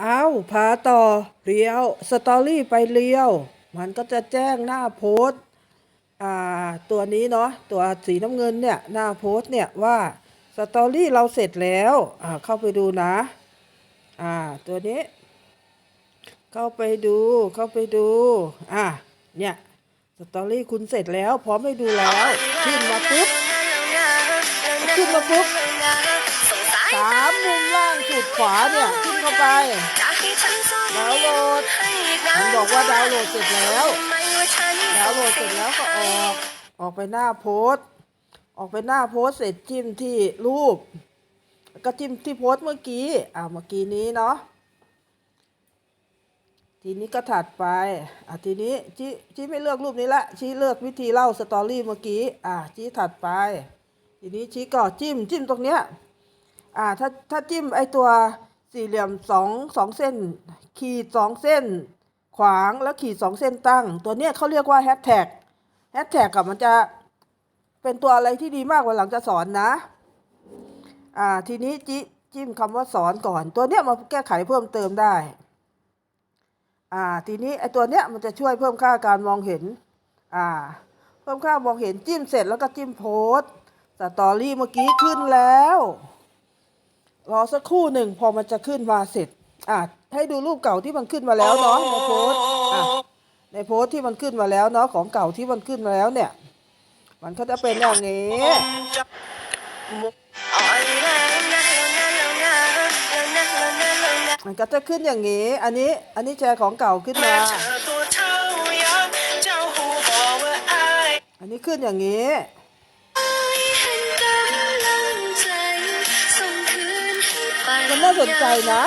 เอาพาต่อเรียวสตอรี่ไปเรียว มันก็จะแจ้งหน้าโพสต์อ่าตัวนี้เนาะตัวสีน้ำเงินเนี่ยหน้าโพสต์เนี่ยว่าสตอรี่เราเสร็จแล้วอ่าเข้าไปดูนะอ่าตัวนี้ เข้าไปดูเข้าไปดูอะเนี่ยสตอรี่คุณเสร็จแล้วพร้อมให้ดูแล้วขึ้นมาปุ๊บขึ้นมาปุ๊บ ดขวาเนี่ยขึ้นเข้าไปดาวน์โหลดมันบอกว่าดาวน์โหลดเสร็จแล้วดาวน์โหลดเสร็จแล้วก็ออกออกไปหน้าโพสต์ ออกไปหน้าโพสต์เสร็จจิ้มที่รูป ก็จิ้มที่โพสต์เมื่อกี้อ่าเมื่อกี้นี้เนาะทีนี้ก็ถัดไป อะทีนี้ชี้ชี้ไม่เลือกรูปนี้ละ ชี้เลือกวิธีเล่าสตอรี่เมื่อกี้ อะชี้ถัดไป ทีนี้ชี้ก็จิ้มจิ้มตรงเนี้ย อ่าถ้าถ้าจิ้มไอตัวสี่เหลี่ยมสองสองเส้น ขีดสองเส้น ขวางแล้วขีดสองเส้นตั้ง ตัวเนี้ยเขาเรียกว่าแฮชแท็กแฮชแท็กกับมันจะเป็นตัวอะไรที่ดีมากวันหลังจะสอนนะ อ่าทีนี้จิจิ้มคำว่าสอนก่อน ตัวเนี้ยมาแก้ไขเพิ่มเติมได้ อ่าทีนี้ไอตัวเนี้ยมันจะช่วยเพิ่มค่าการมองเห็น อ่า เพิ่มค่ามองเห็นจิ้มเสร็จแล้วก็จิ้มโพสต์สตอรี่เมื่อกี้ขึ้นแล้ว รอสักครู่หนึ่งพอมันจะขึ้นมาเสร็จอะให้ดูรูปเก่าที่มันขึ้นมาแล้วเนาะในโพสต์อะในโพสต์ที่มันขึ้นมาแล้วเนาะของเก่าที่มันขึ้นมาแล้วเนี่ย มันก็จะเป็นอย่างนี้มันก็จะขึ้นอย่างนี้ อันนี้ อันนี้แชร์ของเก่าขึ้นมา อันนี้ขึ้นอย่างนี้ มันน่าสนใจนะ